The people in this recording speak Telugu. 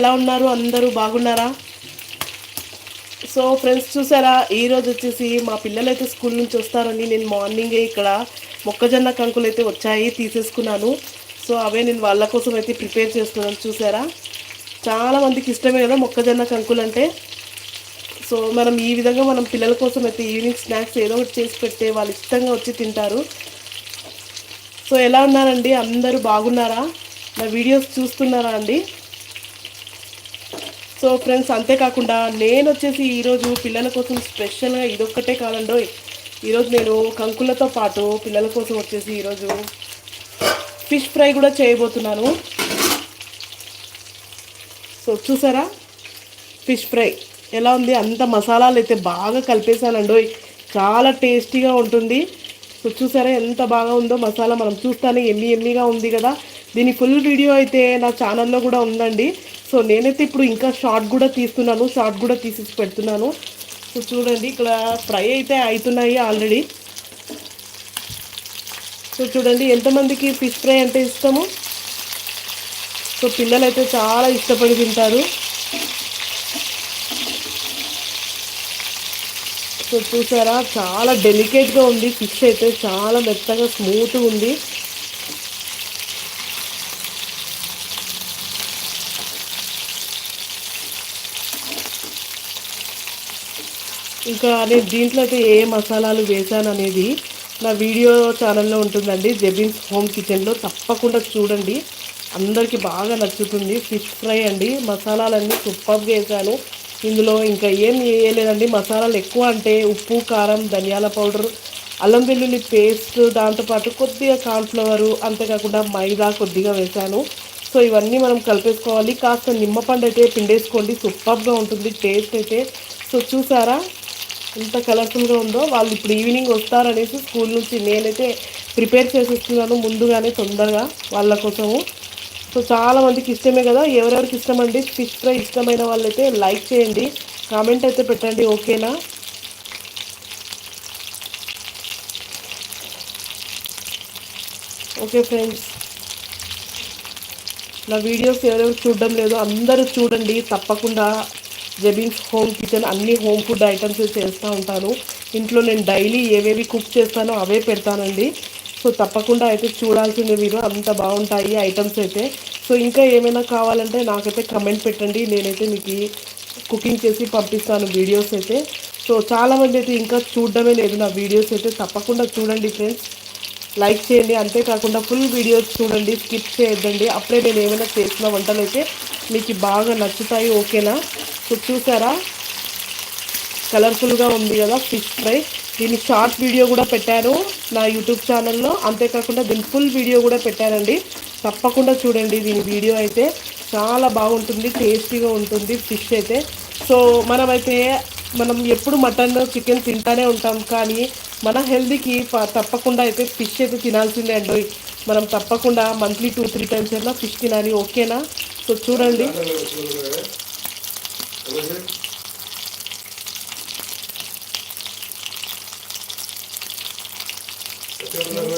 ఎలా ఉన్నారు? అందరూ బాగున్నారా? సో ఫ్రెండ్స్ చూసారా? ఈ రోజు వచ్చేసి మా పిల్లలు అయితే స్కూల్ నుంచి వస్తారని నేను మార్నింగే ఇక్కడ మొక్కజొన్న కంకులు అయితే వచ్చాయి తీసేసుకున్నాను. సో అవే నేను వాళ్ళ కోసం అయితే ప్రిపేర్ చేస్తున్నాను. చూసారా? చాలామందికి ఇష్టమే కదా మొక్కజొన్న కంకులు అంటే సో మనం ఈ విధంగా మనం పిల్లల కోసం అయితే ఈవినింగ్ స్నాక్స్ ఏదో ఒకటి చేసి పెడితే వాళ్ళు ఇష్టంగా వచ్చి తింటారు. సో ఎలా ఉన్నారండి? అందరూ బాగున్నారా? నా వీడియోస్ చూస్తున్నారా అండి? సో ఫ్రెండ్స్ అంతేకాకుండా నేను వచ్చేసి ఈరోజు పిల్లల కోసం స్పెషల్గా ఇదొక్కటే కాదండో ఈరోజు నేను కంకులతో పాటు పిల్లల కోసం వచ్చేసి ఈరోజు ఫిష్ ఫ్రై కూడా చేయబోతున్నాను. సో చూసారా? ఫిష్ ఫ్రై ఎలా ఉంది? అంత మసాలాలు అయితే బాగా కలిపేసానండో చాలా టేస్టీగా ఉంటుంది. సో చూసారా ఎంత బాగా ఉందో మసాలా మనం చూస్తానే ఎమ్మి ఎమ్మిగా ఉంది కదా. దీని ఫుల్ వీడియో అయితే నా ఛానల్లో కూడా ఉందండి. సో నేనైతే ఇప్పుడు ఇంకా షార్ట్ కూడా తీస్తున్నాను షార్ట్ కూడా తీసేసి పెడుతున్నాను. సో చూడండి ఇక్కడ ఫ్రై అయితే అవుతున్నాయి ఆల్రెడీ. సో చూడండి ఎంతమందికి ఫిష్ ఫ్రై అంటే ఇష్టము? సో పిల్లలు అయితే చాలా ఇష్టపడి తింటారు. సో చూసారా చాలా డెలికేట్గా ఉంది ఫిష్ అయితే చాలా మెత్తగా స్మూత్గా ఉంది. ఇంకా నేను దీంట్లో అయితే ఏ మసాలాలు వేసాను అనేది నా వీడియో ఛానల్లో ఉంటుందండి. జెబిన్స్ హోమ్ కిచెన్లో తప్పకుండా చూడండి. అందరికీ బాగా నచ్చుతుంది. ఫిష్ ఫ్రై అండి. మసాలాలన్నీ సూపర్గా వేసాను ఇందులో ఇంకా ఏం వేయలేదండి. మసాలాలు ఎక్కువ అంటే ఉప్పు కారం ధనియాల పౌడర్ అల్లం వెల్లుల్లి పేస్ట్ దాంతోపాటు కొద్దిగా కాన్ఫ్లవరు అంతేకాకుండా మైదా కొద్దిగా వేసాను సో ఇవన్నీ మనం కలిపేసుకోవాలి. కాస్త నిమ్మపండు అయితే పిండేసుకోండి. సూపర్గా ఉంటుంది. టేస్ట్ అయితే. సో చూసారా? ఎంత కలర్ఫుల్గా ఉందో వాళ్ళు ఇప్పుడు ఈవినింగ్ వస్తారనేసి స్కూల్ నుంచి నేనైతే ప్రిపేర్ చేసేస్తున్నాను ముందుగానే తొందరగా వాళ్ళ కోసము. సో చాలా మందికి ఇష్టమే కదా. ఎవరెవరికి ఇష్టమండి? ఫిష్ ఫ్రై ఇష్టమైన వాళ్ళైతే లైక్ చేయండి. కామెంట్ అయితే పెట్టండి ఓకేనా? Okay friends. నా వీడియోస్ ఎవరెవరు చూడడం లేదు అందరూ చూడండి తప్పకుండా. జబీన్స్ హోమ్ కిచెన్ అన్ని హోమ్ ఫుడ్ ఐటమ్స్ చేస్తూ ఉంటాను. ఇంట్లో నేను డైలీ ఏవేవి కుక్ చేస్తానో అవే పెడతానండి. సో తప్పకుండా అయితే చూడాల్సిందే మీరు. అంత బాగుంటాయి ఐటమ్స్ అయితే. సో ఇంకా ఏమైనా కావాలంటే నాకైతే కమెంట్ పెట్టండి. నేనైతే మీకు కుకింగ్ చేసి పంపిస్తాను వీడియోస్ అయితే. సో చాలామంది అయితే ఇంకా చూడడమే లేదు నా వీడియోస్ అయితే. తప్పకుండా చూడండి ఫ్రెండ్స్. లైక్ చేయండి. అంతేకాకుండా ఫుల్ వీడియోస్ చూడండి. స్కిప్ చేయొద్దండి. అప్పుడే నేను ఏమైనా చేసిన వంటలు అయితే మీకు బాగా నచ్చుతాయి ఓకేనా? సో చూసారా? కలర్ఫుల్గా ఉంది కదా ఫిష్ ఫ్రై. దీని షార్ట్ వీడియో కూడా పెట్టాను నా యూట్యూబ్ ఛానల్లో. అంతేకాకుండా దీని ఫుల్ వీడియో కూడా పెట్టానండి. తప్పకుండా చూడండి దీని వీడియో అయితే. చాలా బాగుంటుంది టేస్టీగా ఉంటుంది ఫిష్ అయితే. సో మనమైతే మనం ఎప్పుడు మటన్ చికెన్ తింటానే ఉంటాం కానీ మన హెల్తీకి తప్పకుండా అయితే ఫిష్ అయితే తినాల్సిందే అండి. మనం తప్పకుండా మంత్లీ టూ త్రీ టైమ్స్ అయినా ఫిష్ తినాలి ఓకేనా? సో చూడండి. Uhum. Eu tenho